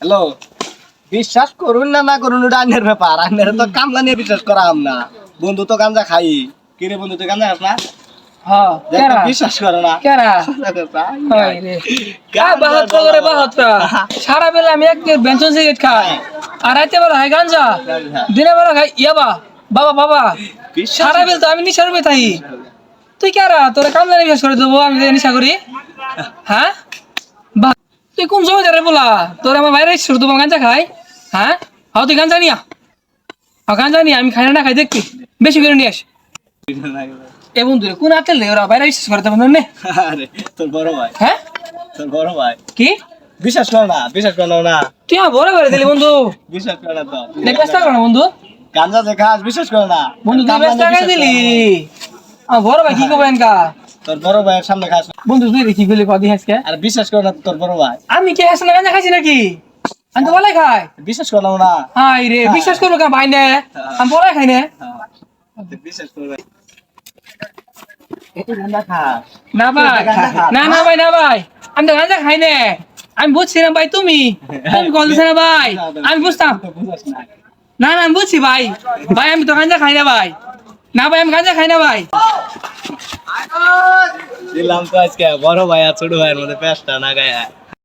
Hello? বিশ্বাস করুন না না করুন ওটা আইনের ব্যাপার। আইনের তো কামলা নিয়ে বিশ্বাস করা না। বন্ধু তো গাঞ্জা খাই। কিরে বন্ধু তুই গাঞ্জা খাস না? হ্যাঁ তো বিশ্বাস করে না। বাহাত্রা সারা বেলা আমি এক বেঞ্চন সিগারেট খাই। আর রাতে বেলা খাই গাঞ্জা। দিনের বেলা খাই ইয়াবা বাবা বাবা। সারা বেলা তো আমি নিশা রূপে থাকি। তুই কেরা? তোর কামলা বিশ্বাস করে দেবো আমি নিশা করি। হ্যাঁ। বাহ তুই কোন সময় ধরে বলা? তোর আমার বাইরে শুরু গাঞ্জা খাই হ্যাঁ? হাও তুই গাঞ্জা নিয়া। হাও গাঞ্জা নিয়ে আমি খাই না খাই দেখতি বেশি করে নিয়ে আস। এ বন্ধু রে, কোন আতেল রে? ওরা বাইরে বিশ্বাস করে দেবো নে। আরে তোর বড় ভাই। হ্যাঁ? তোর বড় ভাই। কি? বিশ্বাস কর না বিশ্বাস কর না তুই আমার বড় করে দিলি বন্ধু। বিশ্বাস করে না তো। দেখ ব্যস্ত করো না বন্ধু। গাঞ্জা যে খাস বিশ্বাস করে না। বন্ধু তুই ব্যস্ত দিলি। আমার বড় ভাই কি করবেন কা। তোর বড় ভাইয়ের সামনে খাস। না। বন্ধু তুই কি করলি কদি হাসকে আর বিশ্বাস করে না তোর বড় ভাই। আমি কি হাসনা গাঁজা খাইছি নাকি? আমি তো বলাই খাই। বিশ্বাস করলাম না হাই রে বিশ্বাস করব কা ভাই নে। আমি বলাই খাই নে। বিশ্বাস করবে গাঞ্জা না ভাই। না না ভাই না ভাই। আমি তো গাঁজা খাই নে। আমি বুঝছি না ভাই তুমি। তুমি কল দিছে না ভাই? আমি বুঝতাম। না। না না আমি বুঝছি ভাই। ভাই আমি তো গাঁজা খাই না ভাই। না ভাই আমি গাঁজা খাই না ভাই। দিলাম তো আজকে বড় ভাইয়া ছোট ভাইয়ের মধ্যে পেঁচটা না গায়ে।